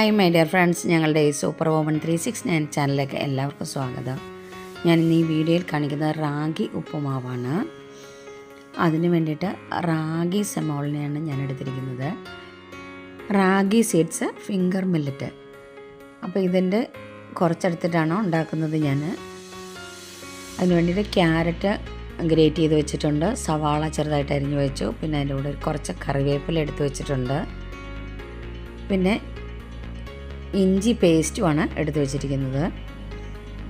Hi my dear friends. ഞങ്ങളുടെ ഈ super woman three six nine ചാനലിലേക്ക് എല്ലാവർക്കും സ്വാഗതം. ഞാൻ ഇന്ന് ഈ വീഡിയോയിൽ കാണിക്കുന്നത് റാഗി ഉപ്പുമാവാണ്. അതിന് വേണ്ടിയിട്ട് റാഗി സെമോളിനെയാണ് ഞാൻ എടുത്തിരിക്കുന്നത്. Ragi seeds finger millet. അപ്പോൾ ഇതിന്റെ കുറച്ചെടുത്തിട്ടാണ് ഉണ്ടാക്കുന്നത് ഞാൻ. അതിന് വേണ്ടിയിട്ട് ക്യാരറ്റ് ഗ്രേറ്റ് ചെയ്ത് വെച്ചിട്ടുണ്ട്. സവാള ചെറുതായിട്ട് അരിഞ്ഞു വെച്ചു. പിന്നെ അതിന്റെ കൂടെ കുറച്ച് കറിവേപ്പില എടുത്ത് വെച്ചിട്ടുണ്ട്. പിന്നെ ഇഞ്ചി പേസ്റ്റുമാണ് എടുത്തു വെച്ചിരിക്കുന്നത്.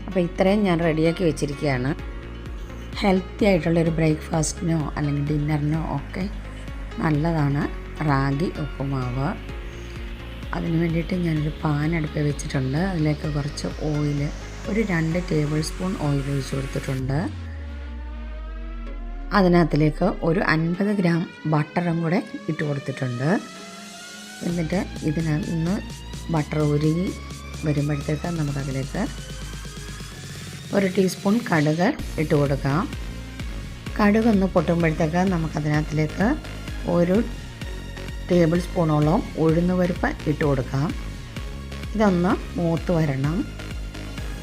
അപ്പോൾ ഇത്രയും ഞാൻ റെഡിയാക്കി വെച്ചിരിക്കുകയാണ്. ഹെൽത്തി ആയിട്ടുള്ളൊരു ബ്രേക്ക്ഫാസ്റ്റിനോ അല്ലെങ്കിൽ ഡിന്നറിനോ ഒക്കെ നല്ലതാണ്. റാഗി ഉപ്പുമാവ്. അതിന് വേണ്ടിയിട്ട് ഞാനൊരു പാൻ അടുപ്പിൽ വെച്ചിട്ടുണ്ട്. അതിലേക്ക് കുറച്ച് ഓയിൽ ഒരു രണ്ട് ടേബിൾ സ്പൂൺ ഓയിൽ ഒഴിച്ച് കൊടുത്തിട്ടുണ്ട്. അതിനകത്തിലേക്ക് ഒരു അൻപത് ഗ്രാം ബട്ടറും കൂടെ ഇട്ട് കൊടുത്തിട്ടുണ്ട്. എന്നിട്ട് ഇതിനകത്ത് നിന്ന് ബട്ടർ ഉരുകി വരുമ്പോഴത്തേക്ക് നമുക്കതിലേക്ക് ഒരു ടീസ്പൂൺ കടുക് ഇട്ട് കൊടുക്കാം. കടുക് ഒന്ന് പൊട്ടുമ്പോഴത്തേക്ക് നമുക്കതിനകത്തിലേക്ക് ഒരു ടേബിൾ സ്പൂണോളം ഉഴുന്ന് പരിപ്പ് ഇട്ട് കൊടുക്കാം. ഇതൊന്ന് മൂത്ത് വരണം.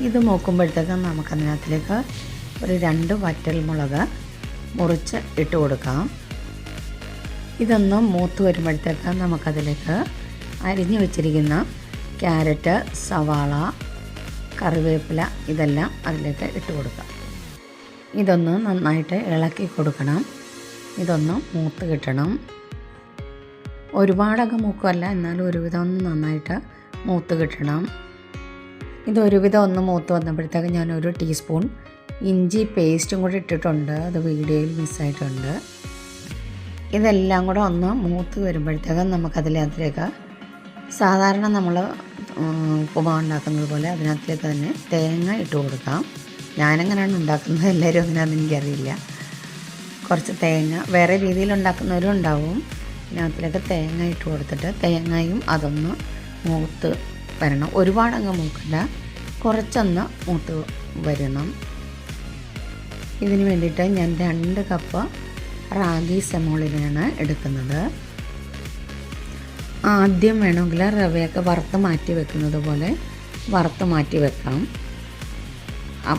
ഇത് മൂക്കുമ്പോഴത്തേക്ക് നമുക്കതിനകത്തിലേക്ക് ഒരു രണ്ട് വറ്റൽ മുളക് മുറിച്ച് ഇട്ട് കൊടുക്കാം. ഇതൊന്ന് മൂത്ത് വരുമ്പോഴത്തേക്ക് നമുക്കതിലേക്ക് അരിഞ്ഞു വെച്ചിരിക്കുന്ന ക്യാരറ്റ് സവാള കറിവേപ്പില ഇതെല്ലാം അതിലേക്ക് ഇട്ട് കൊടുക്കാം ഇതൊന്ന് നന്നായിട്ട് ഇളക്കി കൊടുക്കണം. ഇതൊന്ന് മൂത്ത് കിട്ടണം. ഒരുപാടൊക്കെ മൂക്കുമല്ല എന്നാലും ഒരുവിധം ഒന്ന് നന്നായിട്ട് മൂത്ത് കിട്ടണം. ഇത് ഒരുവിധം ഒന്ന് മൂത്ത് വന്നപ്പോഴത്തേക്ക് ഞാൻ ഒരു ടീസ്പൂൺ ഇഞ്ചി പേസ്റ്റും കൂടി ഇട്ടിട്ടുണ്ട്. അത് വീഡിയോയിൽ മിസ്സായിട്ടുണ്ട് ഇതെല്ലാം കൂടെ ഒന്ന് മൂത്ത് വരുമ്പോഴത്തേക്കും നമുക്കതിലേക്ക് സാധാരണ നമ്മൾ ഉപ്പുമാ ഉണ്ടാക്കുന്നത് പോലെ അതിനകത്തേക്ക് തന്നെ തേങ്ങ ഇട്ട് കൊടുക്കാം. ഞാനെങ്ങനെയാണ് ഉണ്ടാക്കുന്നത് എല്ലാവരും അങ്ങനെയാണെന്ന് എനിക്കറിയില്ല. കുറച്ച് തേങ്ങ വേറെ രീതിയിൽ ഉണ്ടാക്കുന്നവരും ഉണ്ടാവും. ഇതിനകത്തിലേക്ക് തേങ്ങ ഇട്ട് കൊടുത്തിട്ട് തേങ്ങയും അതൊന്ന് മൂത്ത് വരണം. ഒരുപാടങ്ങ് മൂക്കണ്ട കുറച്ചൊന്ന് മൂത്ത് വരണം. ഇതിന് വേണ്ടിയിട്ട് ഞാൻ രണ്ട് കപ്പ് റാഗി സെമോളിനാണ് എടുക്കുന്നത്. ആദ്യം വേണമെങ്കിൽ റവയൊക്കെ വറുത്ത് മാറ്റി വെക്കുന്നത് പോലെ വറുത്ത് മാറ്റി വെക്കാം.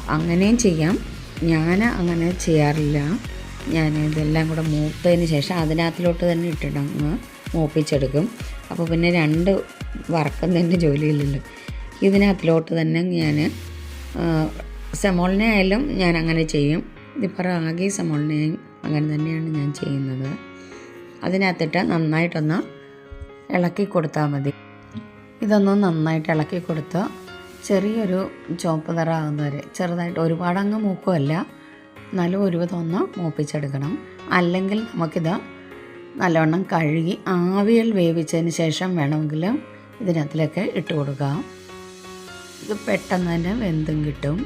അങ്ങനെയും ചെയ്യാം. ഞാൻ അങ്ങനെ ചെയ്യാറില്ല. ഞാൻ ഇതെല്ലാം കൂടെ മൂത്തതിന് ശേഷം അതിനകത്തിലോട്ട് തന്നെ ഇട്ടിട്ടങ്ങ് മൂപ്പിച്ചെടുക്കും. അപ്പോൾ പിന്നെ രണ്ട് വറക്കുന്നതിന്റെ ജോലിയില്ലല്ലോ. ഇതിനകത്തിലോട്ട് തന്നെ ഞാൻ സെമോളിനെ ആയാലും ഞാൻ അങ്ങനെ ചെയ്യും. ഇതിപ്പോൾ റാഗി സെമോളിനെയും അങ്ങനെ തന്നെയാണ് ഞാൻ ചെയ്യുന്നത്. അതിനകത്തിട്ട് നന്നായിട്ടൊന്ന് ഇളക്കി കൊടുത്താൽ മതി. ഇതൊന്ന് നന്നായിട്ട് ഇളക്കി കൊടുത്ത് ചെറിയൊരു ചുവപ്പ് നിറാകുന്ന വരെ ചെറുതായിട്ട് ഒരുപാടങ്ങ് മൂക്കുമല്ല നല്ല ഒരുവിധം ഒന്ന് മൂപ്പിച്ചെടുക്കണം. അല്ലെങ്കിൽ നമുക്കിത് നല്ലവണ്ണം കഴുകി ആവിയൽ വേവിച്ചതിന് ശേഷം വേണമെങ്കിൽ ഇതിനകത്തിലൊക്കെ ഇട്ട് കൊടുക്കാം. ഇത് പെട്ടെന്ന് തന്നെ വെന്തും കിട്ടും.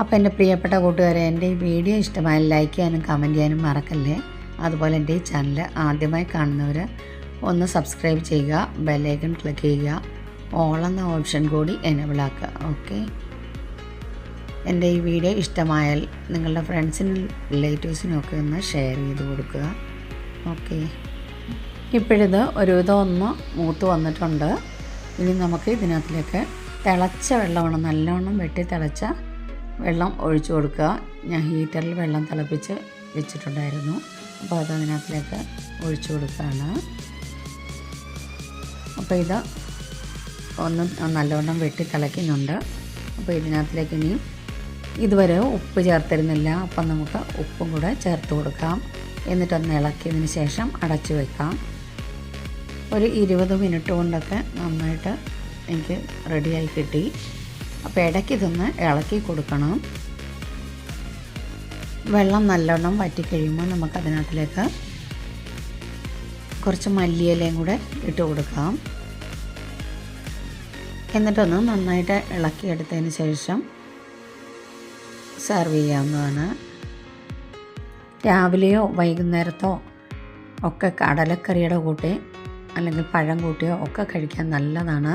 അപ്പോൾ എന്റെ പ്രിയപ്പെട്ട കൂട്ടുകാരെ എന്റെ ഈ വീഡിയോ ഇഷ്ടമായി ലൈക്ക് ചെയ്യാനും കമന്റ് ചെയ്യാനും മറക്കല്ലേ? അതുപോലെ എന്റെ ഈ ചാനൽ ആദ്യമായി കാണുന്നവർ ഒന്ന് സബ്സ്ക്രൈബ് ചെയ്യുക ബെല്ലൈക്കൺ ക്ലിക്ക് ചെയ്യുക ഓൾ എന്ന ഓപ്ഷൻ കൂടി എനേബിൾ ആക്കുക ഓക്കെ എന്റെ ഈ വീഡിയോ ഇഷ്ടമായാൽ നിങ്ങളുടെ ഫ്രണ്ട്സിനും റിലേറ്റീവ്സിനും ഒക്കെ ഒന്ന് ഷെയർ ചെയ്ത് കൊടുക്കുക ഓക്കെ ഇപ്പോഴിത് ഒരുവിധം ഒന്ന് മൂത്ത് വന്നിട്ടുണ്ട്. ഇനി നമുക്ക് ഇതിനകത്തിലേക്ക് തിളച്ച വെള്ളമാണ് നല്ലവണ്ണം വെട്ടി തിളച്ച വെള്ളം ഒഴിച്ചു കൊടുക്കുക. ഞാൻ ഹീറ്ററിൽ വെള്ളം തിളപ്പിച്ച് വെച്ചിട്ടുണ്ടായിരുന്നു. അപ്പോൾ അത് അതിനകത്തിലേക്ക് ഒഴിച്ചു കൊടുക്കുകയാണ്. അപ്പോൾ ഇത് ഒന്ന് നല്ലവണ്ണം വെട്ടി തിളയ്ക്കുന്നുണ്ട്. അപ്പോൾ ഇതിനകത്തിലേക്ക് ഇനി ഇതുവരെ ഉപ്പ് ചേർത്തിരുന്നില്ല. അപ്പം നമുക്ക് ഉപ്പും കൂടെ ചേർത്ത് കൊടുക്കാം. എന്നിട്ടൊന്ന് ഇളക്കിയതിന് ശേഷം അടച്ചു വെക്കാം. ഒരു ഇരുപത് മിനിറ്റ് കൊണ്ടൊക്കെ നന്നായിട്ട് എനിക്ക് റെഡിയായി കിട്ടി. അപ്പോൾ ഇടയ്ക്ക് ഇതൊന്ന് ഇളക്കി കൊടുക്കണം. വെള്ളം നല്ലോണം വറ്റി കഴിയുമ്പോൾ നമുക്ക് അതിനകത്തിലേക്ക് കുറച്ച് മല്ലിയിലയും കൂടെ ഇട്ട് കൊടുക്കാം. എന്നിട്ടൊന്ന് നന്നായിട്ട് ഇളക്കിയെടുത്തതിന് ശേഷം സെർവ് ചെയ്യാവുന്നതാണ്. രാവിലെയോ വൈകുന്നേരത്തോ ഒക്കെ കടലക്കറിയുടെ കൂട്ടി അല്ലെങ്കിൽ പഴം കൂട്ടിയോ ഒക്കെ കഴിക്കാൻ നല്ലതാണ്.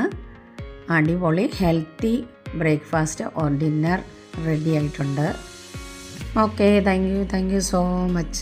അടിപൊളി healthy breakfast or dinner ready ആയിട്ടുണ്ട്. Okay thank you thank you so much